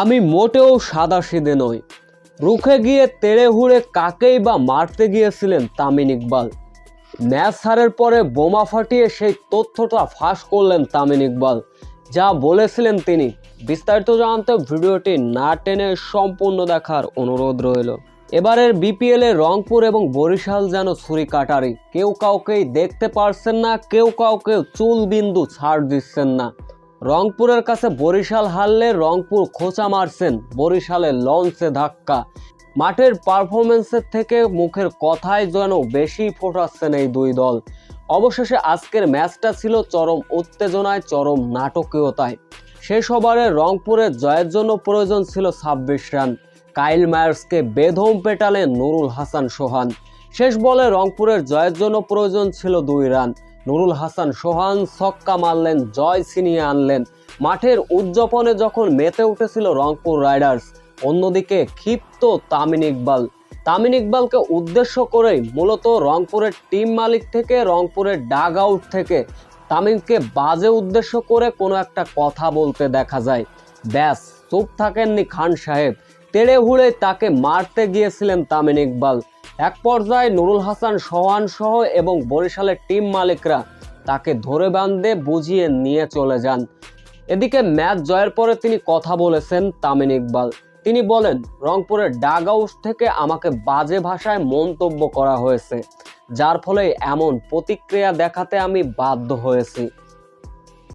আমি মোটেও সাদা সিদে নই। রুখে গিয়ে তেড়ে হুড়ে কাকেই বা মারতে গিয়েছিলেন তামিন ইকবাল। ম্যাচ হারের পরে বোমা ফাটিয়ে সেই তথ্যটা ফাঁস করলেন তামিন ইকবাল, যা বলেছিলেন তিনি। বিস্তারিত জানতে ভিডিওটি না টেনে সম্পূর্ণ দেখার অনুরোধ রইল। এবারের বিপিএল রংপুর এবং বরিশাল যেন ছুরি কাটারি কেউ কাউকেই দেখতে পারছেন না, কেউ কাউকে চুল বিন্দু ছাড় দিচ্ছেন না। রংপুরের কাছে বরিশাল হারলে রংপুর খোঁচা মারছেন। বরিশালের লঞ্চে ধাক্কা। মাঠের পারফরমেন্সের থেকে মুখের কথাই যেন বেশি ফোটাচ্ছেন এই দুই দল। অবশেষে আজকের ম্যাচটা ছিল চরম উত্তেজনায়, চরম নাটকীয়তায়। শেষ ওভারে রংপুরের জয়ের জন্য প্রয়োজন ছিল ছাব্বিশ রান। কাইল মায়ার্সকে বেধম পেটালেন নুরুল হাসান সোহান। শেষ বলে রংপুরের জয়ের জন্য প্রয়োজন ছিল দুই রান। নুরুল হাসান সোহান ছক্কা মারলেন, জয় ছিনিয়ে আনলেন। মাঠের উদযাপনে যখন মেতে উঠেছিল রংপুর রাইডার্স, অন্যদিকে ক্ষিপ্ত তামিন ইকবাল। তামিন ইকবালকে উদ্দেশ্য করেই মূলত রংপুরের টিম মালিক থেকে, রংপুরের ডাগ আউট থেকে তামিমকে বাজে উদ্দেশ্য করে কোনো একটা কথা বলতে দেখা যায়। ব্যাস, চুপ থাকেননি খান সাহেব। তেড়ে হুড়ে তাকে মারতে গিয়েছিলেন তামিন ইকবাল। এক পর্যায়ে নুরুল হাসান, সোহান সহ এবং বরিশালের টিম মালিকরা তাকে ধরে বাঁধে, বুঝিয়ে নিয়ে চলে যান। এদিকে ম্যাচ জয়ের পরে তিনি কথা বলেছেন তামিন ইকবাল। তিনি বলেন, রংপুরের ডাগ আউট থেকে আমাকে বাজে ভাষায় মন্তব্য করা হয়েছে, যার ফলে এমন প্রতিক্রিয়া দেখাতে আমি বাধ্য হয়েছি।